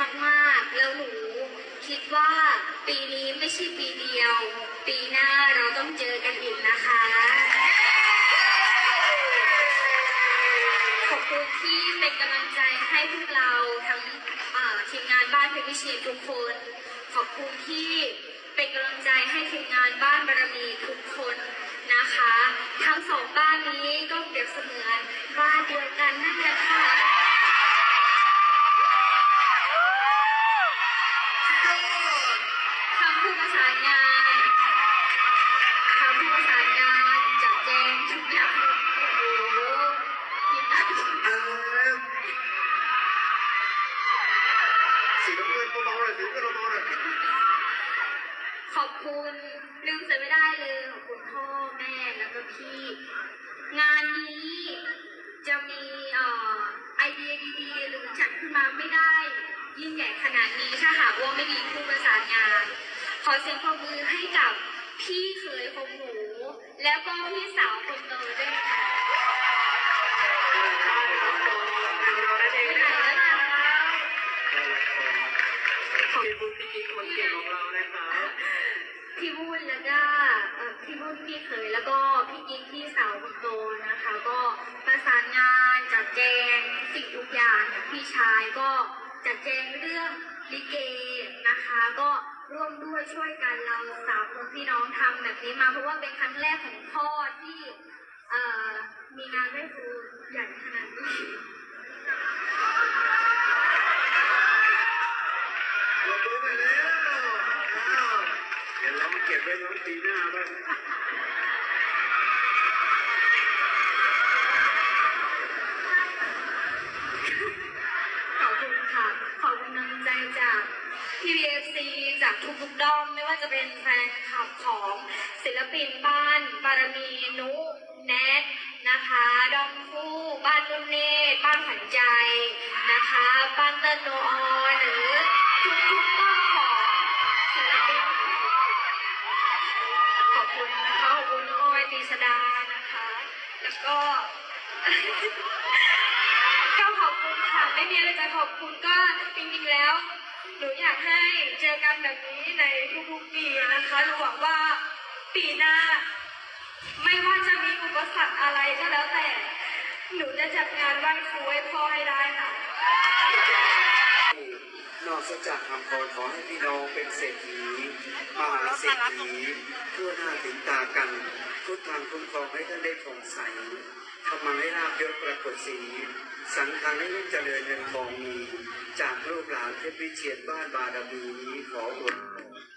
มากๆ แล้วหนูคิดว่าปีนี้ไม่ใช่ปีเดียว ปีหน้าเราต้องเจอกันอีกนะคะ ขอบคุณที่เป็นกำลังใจให้พวกเราทั้งทีมงานบ้านเพชรวิเชียรทุกคน ขอบคุณที่เป็นกำลังใจให้ทีมงานบ้านบารมีทุกคนนะคะ ทั้งสองบ้านนี้ก็เปรียบเสมือนบ้านเดียวกันนั่นแหละค่ะ ขอบคุณลืมเสียไม่ได้เลยขอบคุณพ่อแม่แล้วก็พี่ งานนี้จะมีออไอเดียดีๆหรือจัดขึ้นมาไม่ได้ ยิ่งใหญ่ขนาดนี้ถ้าหากว่าไม่มีผู้ประสานงาน ขอเสียงปรบมือให้กับพี่เขยของหนู แล้วก็พี่สาวคนโตด้วยค่ะ บุญพี่กิ๊กคนเก่งของเรานะครับพี่บุญแล้วก็เอ่อพี่บุญพี่เขยแล้วก็พี่กิ๊กพี่สาวคนโตนะคะ ก็ประสานงานจัดแจงสิ่งทุกอย่างพี่ชายก็จัดแจงเรื่องลิเกนะคะ ก็ร่วมด้วยช่วยกันเราสามคนพี่น้องทำแบบนี้มาเพราะว่าเป็นครั้งแรกของพ่อที่เอ่อมีงานไหว้ครูใหญ่ขนาดนี้ ลงมือไปแล้วอ้าวเดี๋ยวเรามาเก็บไว้น้องปีหน้าบ้างขอบคุณค่ะ ขอบคุณกำลังใจจากพี่เอฟซีจากทุกๆด้อม ไม่ว่าจะเป็นแฟนคลับของศิลปินบ้านบารมีนุ แนทนะคะดอมคู่บ้านนุ่นเนตรบ้านขวัญใจนะคะ บ้านเติ้ลโนออนหรือ ก็ก็ขอบคุณค่ะ ไม่มีอะไรจะขอบคุณก็จริงๆแล้ว หนูอยากให้เจอกันแบบนี้ในทุกๆปีนะคะหนูหวังว่าปีหน้า ไม่ว่าจะมีอุปสรรคอะไรก็แล้วแต่ หนูจะจัดงานไหว้ครูให้พ่อให้ได้ค่ะ นอกจากคำขอขอให้พี่น้องเป็นเศรษฐีมหาเศรษฐีทั่วหน้าถึงตากัน ยกปรากฏสีสังฆังให้รุ่งเจริญเงินทองมี จากลูกหลานเพชรวิเชียรบ้านบารมีนี้ขออวยพร